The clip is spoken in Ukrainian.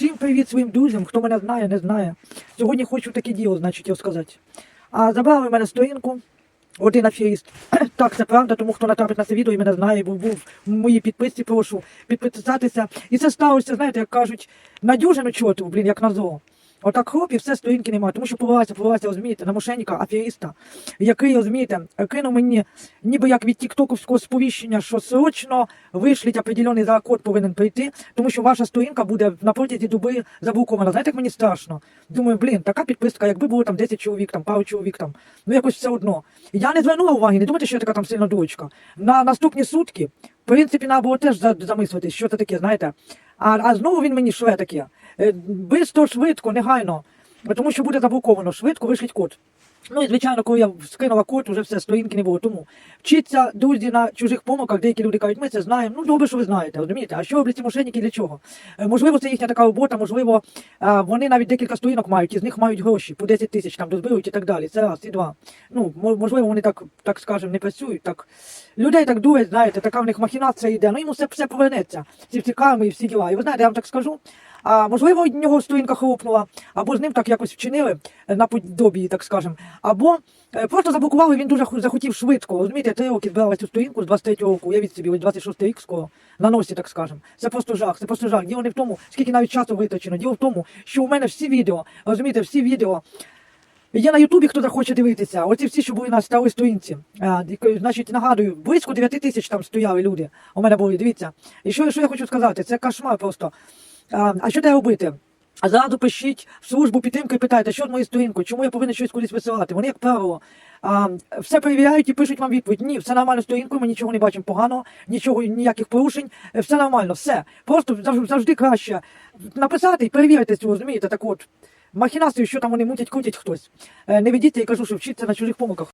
Всім привіт своїм друзям, хто мене знає, не знає. Сьогодні хочу таке діло, значить, його сказати. А забрали в мене сторінку, один аферіст. так, це правда, тому хто натрапить на це відео і мене знає, бо був в моїй підписці, прошу підписатися. І це сталося, знаєте, як кажуть, на дюжину чоту, блін, як на. Отак хлоп і все сторінки немає, тому що повелася, повелася, розумієте, на мошенника, аферіста, який, розумієте, кинув мені ніби як від тіктоковського сповіщення, що срочно вишліть определений за код повинен прийти, тому що ваша сторінка буде на протязі доби заблокована. Знаєте, як мені страшно? Думаю, блін, така підписка, якби було там 10 чоловік, там пару чоловік там, ну якось все одно. Я не звернула уваги, не думайте, що я така там сильна дурочка. На наступні сутки, в принципі, треба було теж замислитись, що це таке, знаєте. А, а знову він мені шве таке. Е, Бисто, швидко, негайно, тому що буде заблоковано, швидко вишліть код. Ну і звичайно, коли я скинула код, уже все, сторінки не було. Тому вчиться, друзі, на чужих помилках, деякі люди кажуть, ми це знаємо. Ну, добре, що ви знаєте, розумієте? А що роблять ці мошенники для чого? Е, Можливо, це їхня така робота, можливо, вони навіть декілька сторінок мають, і з них мають гроші по 10 тисяч там дозберуть і так далі. Це раз, і два. Ну, можливо, вони так, так скажемо, не працюють. Так. Людей так дують, знаєте, така в них махінація йде. Ну йому все, все повернеться. Ці всі карми і всі діла. І ви знаєте, я вам так скажу. А можливо, у нього сторінка хлопнула, або з ним так якось вчинили е, на подобі, так скажемо. Або е, просто заблокували, він дуже захотів швидко. Розумієте, три роки збирала цю сторінку з 23-го року, я від собі, ось 26 рік скоро, на носі, так скажемо. Це просто жах, це просто жах. Діло не в тому, скільки навіть часу витрачено. Діло в тому, що у мене всі відео, розумієте, всі відео. Є на Ютубі, хто захоче дивитися. Оці всі, що були на старій сторінці. А, значить, нагадую, близько 9 тисяч там стояли люди. У мене були, дивіться. І що, що я хочу сказати? Це кошмар просто. А, а що треба робити? А зразу пишіть в службу підтримки і питайте, що з моєю сторінкою, чому я повинен щось кудись висилати. Вони, як правило, а, все перевіряють і пишуть вам відповідь. Ні, все нормально з сторінкою, ми нічого не бачимо поганого, нічого, ніяких порушень, е, все нормально, все. Просто завжди, завжди краще написати і перевірити цю, розумієте, так от. Махінацію, що там вони мутять, крутять хтось. Е, Не ведіться і кажу, що вчиться на чужих помилках.